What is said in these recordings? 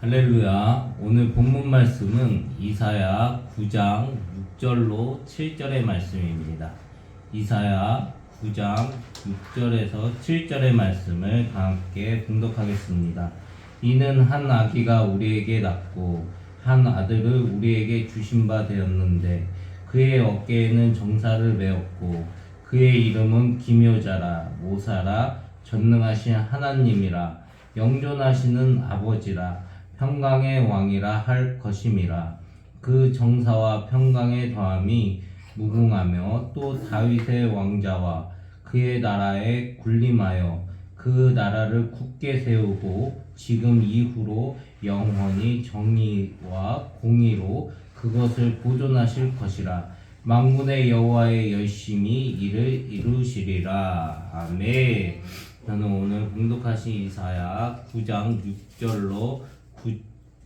할렐루야. 오늘 본문 말씀은 이사야 9장 6절로 7절의 말씀입니다. 이사야 9장 6절에서 7절의 말씀을 함께 봉독하겠습니다. 이는 한 아기가 우리에게 낳고 한 아들을 우리에게 주신 바 되었는데 그의 어깨에는 정사를 메었고 그의 이름은 기묘자라 모사라 전능하신 하나님이라 영존하시는 아버지라 평강의 왕이라 할 것임이라. 그 정사와 평강의 더함이 무궁하며 또 다윗의 왕자와 그의 나라에 군림하여 그 나라를 굳게 세우고 지금 이후로 영원히 정의와 공의로 그것을 보존하실 것이라. 만군의 여호와의 열심히 이를 이루시리라. 아멘. 저는 오늘 공독하신 이사야 9장 6절로 9,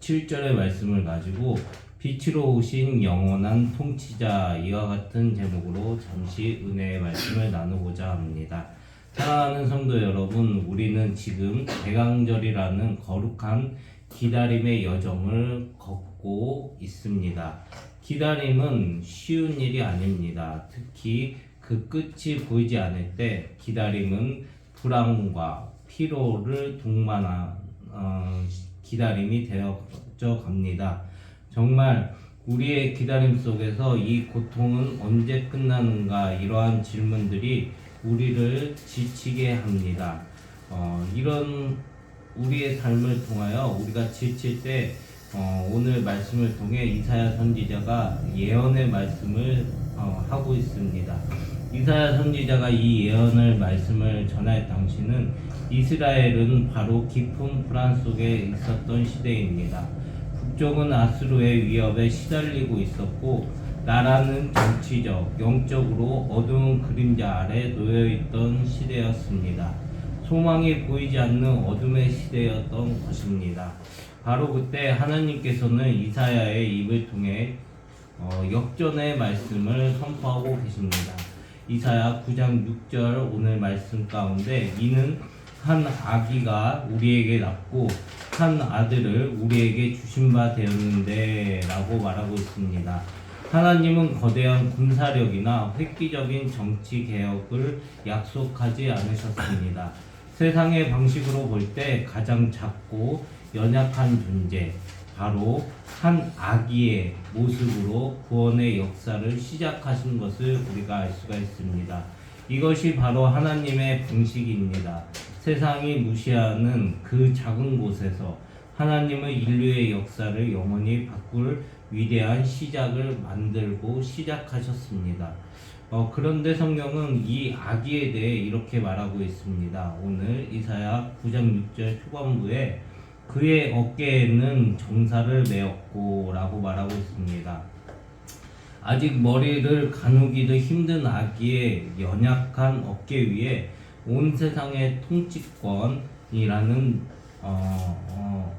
7절의 말씀을 가지고 빛으로 오신 영원한 통치자 이와 같은 제목으로 잠시 은혜의 말씀을 나누고자 합니다. 사랑하는 성도 여러분, 우리는 지금 대강절이라는 거룩한 기다림의 여정을 걷고 있습니다. 기다림은 쉬운 일이 아닙니다. 특히 그 끝이 보이지 않을 때 기다림은 불안과 피로를 동반한 어, 기다림이 되어져 갑니다. 정말 우리의 기다림 속에서 이 고통은 언제 끝나는가 이러한 질문들이 우리를 지치게 합니다. 어, 이런 우리의 삶을 통하여 우리가 지칠 때 어, 오늘 말씀을 통해 이사야 선지자가 예언의 말씀을 어, 하고 있습니다. 이사야 선지자가 이 예언을 말씀을 전할 당시는 이스라엘은 바로 깊은 불안 속에 있었던 시대입니다. 북쪽은 아수르의 위협에 시달리고 있었고 나라는 정치적, 영적으로 어두운 그림자 아래 놓여 있던 시대였습니다. 소망이 보이지 않는 어둠의 시대였던 것입니다. 바로 그때 하나님께서는 이사야의 입을 통해 어, 역전의 말씀을 선포하고 계십니다. 이사야 9장 6절 오늘 말씀 가운데 이는 한 아기가 우리에게 낳고 한 아들을 우리에게 주신 바 되었는데 라고 말하고 있습니다. 하나님은 거대한 군사력이나 획기적인 정치 개혁을 약속하지 않으셨습니다. 세상의 방식으로 볼 때 가장 작고 연약한 존재, 바로 한 아기의 모습으로 구원의 역사를 시작하신 것을 우리가 알 수가 있습니다. 이것이 바로 하나님의 방식입니다. 세상이 무시하는 그 작은 곳에서 하나님은 인류의 역사를 영원히 바꿀 위대한 시작을 만들고 시작하셨습니다. 어, 그런데 성경은 이 아기에 대해 이렇게 말하고 있습니다. 오늘 이사야 9장 6절 초반부에 그의 어깨에는 정사를 메었고 라고 말하고 있습니다. 아직 머리를 가누기도 힘든 아기의 연약한 어깨 위에 온 세상의 통치권이라는 어, 어,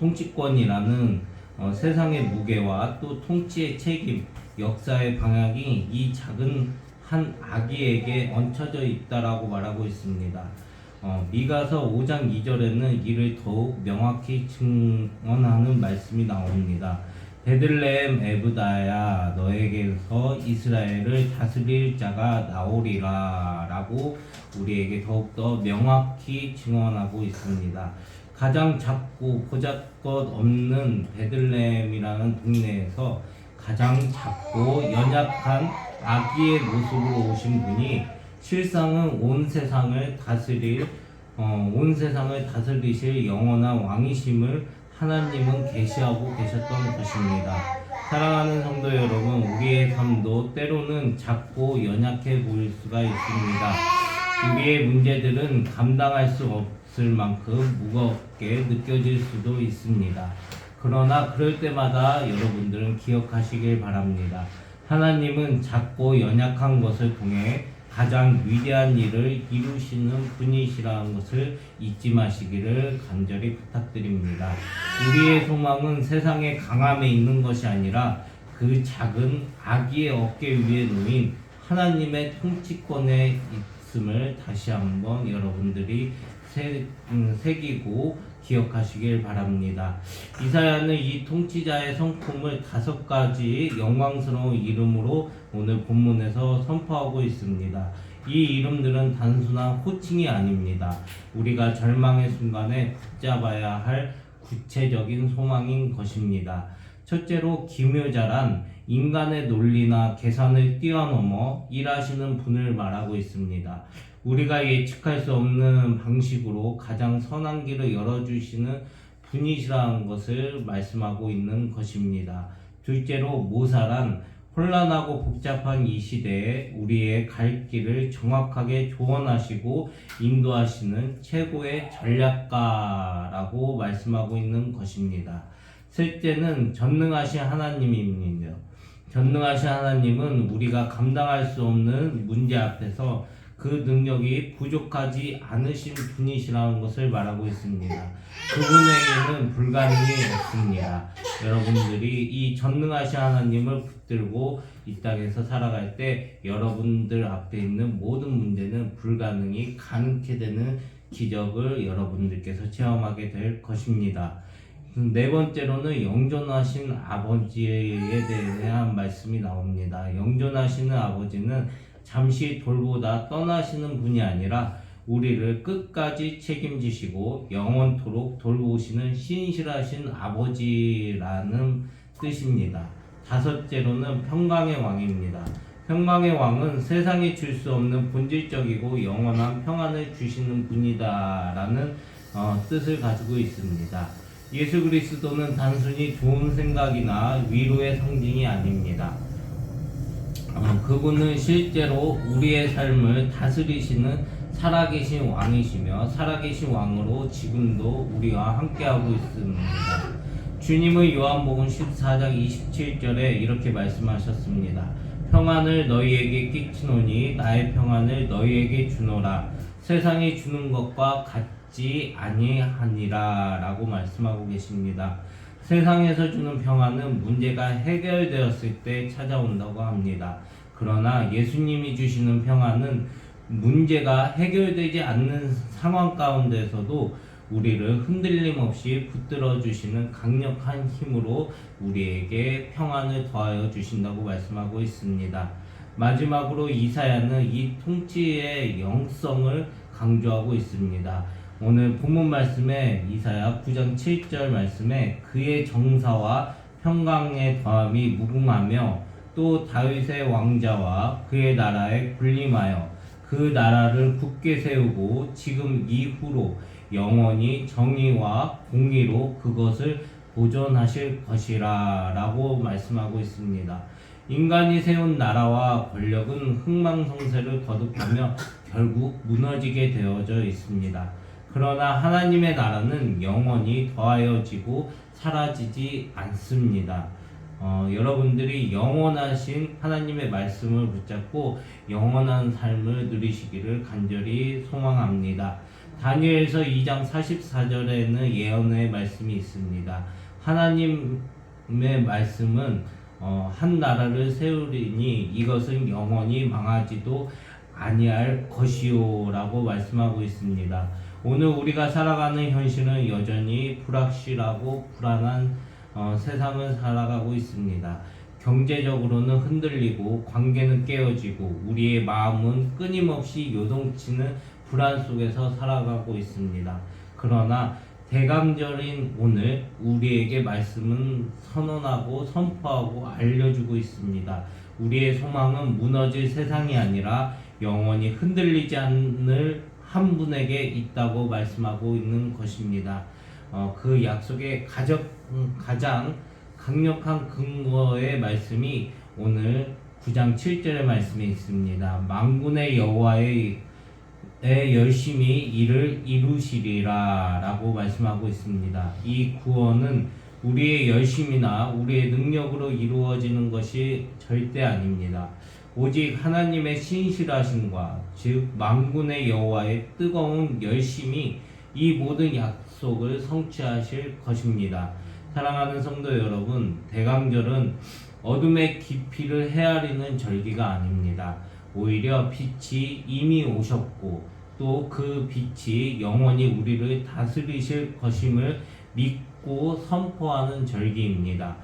통치권이라는 어, 세상의 무게와 또 통치의 책임, 역사의 방향이 이 작은 한 아기에게 얹혀져 있다라고 말하고 있습니다. 어, 미가서 5장 2절에는 이를 더욱 명확히 증언하는 말씀이 나옵니다. 베들레헴 에브다야 너에게서 이스라엘을 다스릴 자가 나오리라 라고 우리에게 더욱더 명확히 증언하고 있습니다. 가장 작고 보잘것 없는 베들레헴이라는 동네에서 가장 작고 연약한 아기의 모습으로 오신 분이 실상은 온 세상을 다스릴 어, 온 세상을 다스리실 영원한 왕이심을 하나님은 계시하고 계셨던 것입니다. 사랑하는 성도 여러분, 우리의 삶도 때로는 작고 연약해 보일 수가 있습니다. 우리의 문제들은 감당할 수 없을 만큼 무겁게 느껴질 수도 있습니다. 그러나 그럴 때마다 여러분들은 기억하시길 바랍니다. 하나님은 작고 연약한 것을 통해 가장 위대한 일을 이루시는 분이시라는 것을 잊지 마시기를 간절히 부탁드립니다. 우리의 소망은 세상의 강함에 있는 것이 아니라 그 작은 아기의 어깨 위에 놓인 하나님의 통치권에 있 음을 다시 한번 여러분들이 새, 음, 새기고 기억하시길 바랍니다. 이사야는 이 통치자의 성품을 다섯 가지 영광스러운 이름으로 오늘 본문에서 선포하고 있습니다. 이 이름들은 단순한 호칭이 아닙니다. 우리가 절망의 순간에 붙잡아야 할 구체적인 소망인 것입니다. 첫째로 기묘자란 인간의 논리나 계산을 뛰어넘어 일하시는 분을 말하고 있습니다. 우리가 예측할 수 없는 방식으로 가장 선한 길을 열어주시는 분이시라는 것을 말씀하고 있는 것입니다. 둘째로 모사란 혼란하고 복잡한 이 시대에 우리의 갈 길을 정확하게 조언하시고 인도하시는 최고의 전략가라고 말씀하고 있는 것입니다. 셋째는 전능하신 하나님입니다. 전능하신 하나님은 우리가 감당할 수 없는 문제 앞에서 그 능력이 부족하지 않으신 분이시라는 것을 말하고 있습니다. 그분에게는 불가능이 없습니다. 여러분들이 이 전능하신 하나님을 붙들고 이 땅에서 살아갈 때 여러분들 앞에 있는 모든 문제는 불가능이 가능케 되는 기적을 여러분들께서 체험하게 될 것입니다. 네 번째로는 영존하신 아버지에 대한 말씀이 나옵니다. 영존하시는 아버지는 잠시 돌보다 떠나시는 분이 아니라 우리를 끝까지 책임지시고 영원토록 돌보시는 신실하신 아버지라는 뜻입니다. 다섯째로는 평강의 왕입니다. 평강의 왕은 세상이 줄수 없는 본질적이고 영원한 평안을 주시는 분이다라는 어, 뜻을 가지고 있습니다. 예수 그리스도는 단순히 좋은 생각이나 위로의 상징이 아닙니다. 어, 그분은 실제로 우리의 삶을 다스리시는 살아계신 왕이시며 살아계신 왕으로 지금도 우리와 함께하고 있습니다. 주님은 요한복음 14장 27절에 이렇게 말씀하셨습니다. 평안을 너희에게 끼치노니 나의 평안을 너희에게 주노라. 세상이 주는 것과 같 지 아니하니라 라고 말씀하고 계십니다. 세상에서 주는 평안은 문제가 해결되었을 때 찾아온다고 합니다. 그러나 예수님이 주시는 평안은 문제가 해결되지 않는 상황 가운데서도 우리를 흔들림 없이 붙들어 주시는 강력한 힘으로 우리에게 평안을 더하여 주신다고 말씀하고 있습니다. 마지막으로 이사야는 이 통치의 영성을 강조하고 있습니다. 오늘 본문 말씀에 이사야 9장 7절 말씀에 그의 정사와 평강의 더함이 무궁하며 또 다윗의 왕자와 그의 나라에 군림하여 그 나라를 굳게 세우고 지금 이후로 영원히 정의와 공의로 그것을 보존하실 것이라 라고 말씀하고 있습니다. 인간이 세운 나라와 권력은 흥망성쇠를 거듭하며 결국 무너지게 되어져 있습니다. 그러나 하나님의 나라는 영원히 더하여지고 사라지지 않습니다. 어, 여러분들이 영원하신 하나님의 말씀을 붙잡고 영원한 삶을 누리시기를 간절히 소망합니다. 다니엘서 2장 44절에는 예언의 말씀이 있습니다. 하나님의 말씀은 어, 한 나라를 세우리니 이것은 영원히 망하지도 아니할 것이요라고 말씀하고 있습니다. 오늘 우리가 살아가는 현실은 여전히 불확실하고 불안한 어, 세상을 살아가고 있습니다. 경제적으로는 흔들리고 관계는 깨어지고 우리의 마음은 끊임없이 요동치는 불안 속에서 살아가고 있습니다. 그러나 대강절인 오늘 우리에게 말씀은 선언하고 선포하고 알려주고 있습니다. 우리의 소망은 무너질 세상이 아니라 영원히 흔들리지 않을 한 분에게 있다고 말씀하고 있는 것입니다. 어, 그 약속의 음, 가장 강력한 근거의 말씀이 오늘 9장 7절의 말씀에 있습니다. 망군의 여호와의 열심히 이를 이루시리라 라고 말씀하고 있습니다. 이 구원은 우리의 열심이나 우리의 능력으로 이루어지는 것이 절대 아닙니다. 오직 하나님의 신실하심과 즉 망군의 여호와의 뜨거운 열심이 이 모든 약속을 성취하실 것입니다. 사랑하는 성도 여러분, 대강절은 어둠의 깊이를 헤아리는 절기가 아닙니다. 오히려 빛이 이미 오셨고 또 그 빛이 영원히 우리를 다스리실 것임을 믿고 선포하는 절기입니다.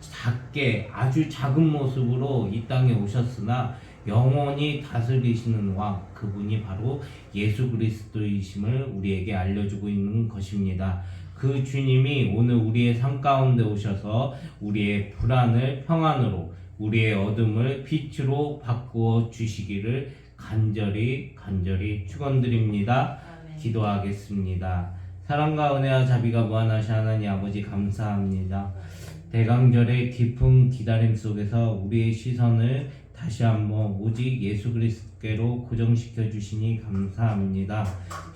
작게 아주 작은 모습으로 이 땅에 오셨으나 영원히 다스리시는 왕 그분이 바로 예수 그리스도이심을 우리에게 알려주고 있는 것입니다. 그 주님이 오늘 우리의 삶 가운데 오셔서 우리의 불안을 평안으로 우리의 어둠을 빛으로 바꾸어 주시기를 간절히 간절히 축원드립니다. 기도하겠습니다. 사랑과 은혜와 자비가 무한하신 하나님 아버지 감사합니다. 대강절의 깊은 기다림 속에서 우리의 시선을 다시 한번 오직 예수 그리스도께로 고정시켜 주시니 감사합니다.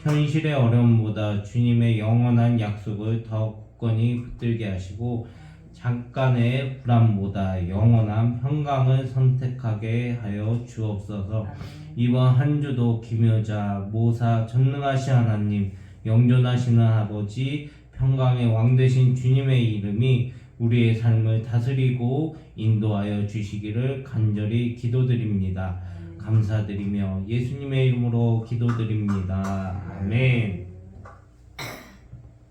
현실의 어려움보다 주님의 영원한 약속을 더 굳건히 붙들게 하시고 잠깐의 불안보다 영원한 평강을 선택하게 하여 주옵소서. 이번 한 주도 기묘자, 모사, 전능하신 하나님, 영존하시는 아버지, 평강의 왕 되신 주님의 이름이 우리의 삶을 다스리고 인도하여 주시기를 간절히 기도드립니다. 감사드리며 예수님의 이름으로 기도드립니다. 아멘.